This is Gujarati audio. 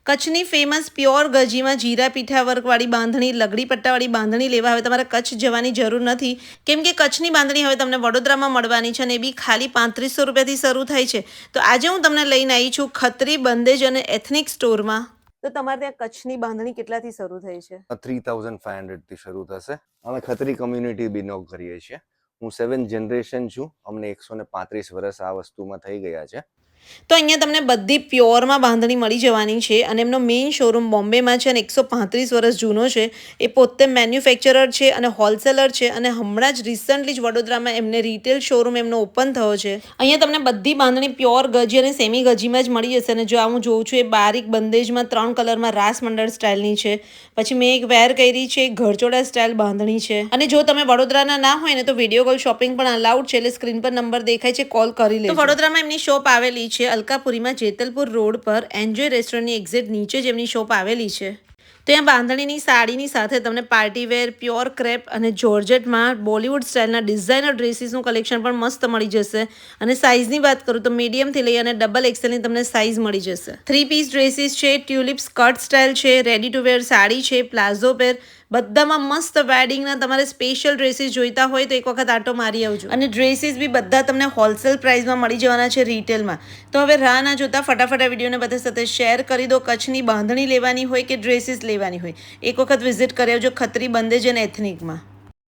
કચ્છની ફેમસ પ્યોર ગજીમાં જીરા પીઠા વર્કવાળી બાંધણી, લગડી પટ્ટાવાળી બાંધણી લેવા હવે તમારે કચ્છ જવાની જરૂર નથી. કેમ કે કચ્છની બાંધણી હવે તમને વડોદરામાં મળવાની છે અને એ બી ખાલી પાંત્રીસો રૂપિયાથી શરૂ થાય છે. તો આજે હું તમને લઈને આવી છું ખત્રી બંદેજ અને એથનિક સ્ટોરમાં તો તમારે ત્યાં કચ્છની બાંધણી કેટલાથી શરૂ થઈ છે? થ્રી થાઉઝન્ડ ફાઈવ હંડ્રેડથી શરૂ થશે. અમે ખત્રી કમ્યુનિટી બિલોંગ કરીએ છીએ. હું સેવન જનરેશન છું. અમને એકસો ને પાંત્રીસ વર્ષ આ વસ્તુમાં થઈ ગયા છે. તો અહીંયા તમને બધી પ્યોરમાં બાંધણી મળી જવાની છે અને એમનો મેઇન શોરૂમ બોમ્બેમાં છે અને એકસો પાંત્રીસ વર્ષ જૂનો છે. એ પોતે મેન્યુફેક્ચરર છે અને હોલસેલર છે અને હમણાં જ રિસન્ટલી જ વડોદરામાં એમને રિટેલ શોરૂમ એમનો ઓપન થયો છે. અહીંયા તમને બધી બાંધણી પ્યોર ગજી અને સેમી ગજીમાં જ મળી જશે અને જો આ હું જોઉં છું એ બારીક બંદેજમાં ત્રણ કલરમાં રાસ મંડળ સ્ટાઇલની છે. પછી મેં એક વેર કરી છે ઘરચોડા સ્ટાઇલ બાંધણી છે. અને જો તમે વડોદરાના ના હોય ને તો વીડિયો કોલ શોપિંગ પણ અલાઉડ છે એટલે સ્ક્રીન પર નંબર દેખાય છે કોલ કરી લે વડોદરામાં એમની શોપ આવેલી છે અલકાપુરીમાં જેતલપુર રોડ પર એન્જોય રેસ્ટોરન્ટની એક્ઝેટ નીચે જ એમની શોપ આવેલી છે. તો ત્યાં બાંધણીની સાડીની સાથે તમને પાર્ટી વેર, પ્યોર ક્રેપ અને જોર્જેટમાં બોલિવૂડ સ્ટાઇલના ડિઝાઇનર ડ્રેસીસનું કલેક્શન પણ મસ્ત મળી જશે. અને સાઇઝની વાત કરું તો મીડિયમથી લઈ અને ડબલ એક્સેલની તમને સાઇઝ મળી જશે. થ્રી પીસ ડ્રેસીસ છે ટ્યુલિપ સ્કર્ટ સ્ટાઇલ છે રેડી ટુ વેર સાડી છે પ્લાઝો પેર બધામાં મસ્ત વેડિંગના તમારે સ્પેશિયલ ડ્રેસીસ જોઈતા હોય તો એક વખત આટો મારી આવજો. અને ડ્રેસીસ બી બધા તમને હોલસેલ પ્રાઇસમાં મળી જવાના છે રિટેલમાં તો હવે રાહ ના જોતા, ફટાફટ આ વિડીયોને બધા સાથે શેર કરી દો. કચ્છની બાંધણી લેવાની હોય કે ડ્રેસીસ લેવાની હોય. એક વખત વિઝિટ કરી આવજો ખત્રી બંદેજ અને એથનિકમાં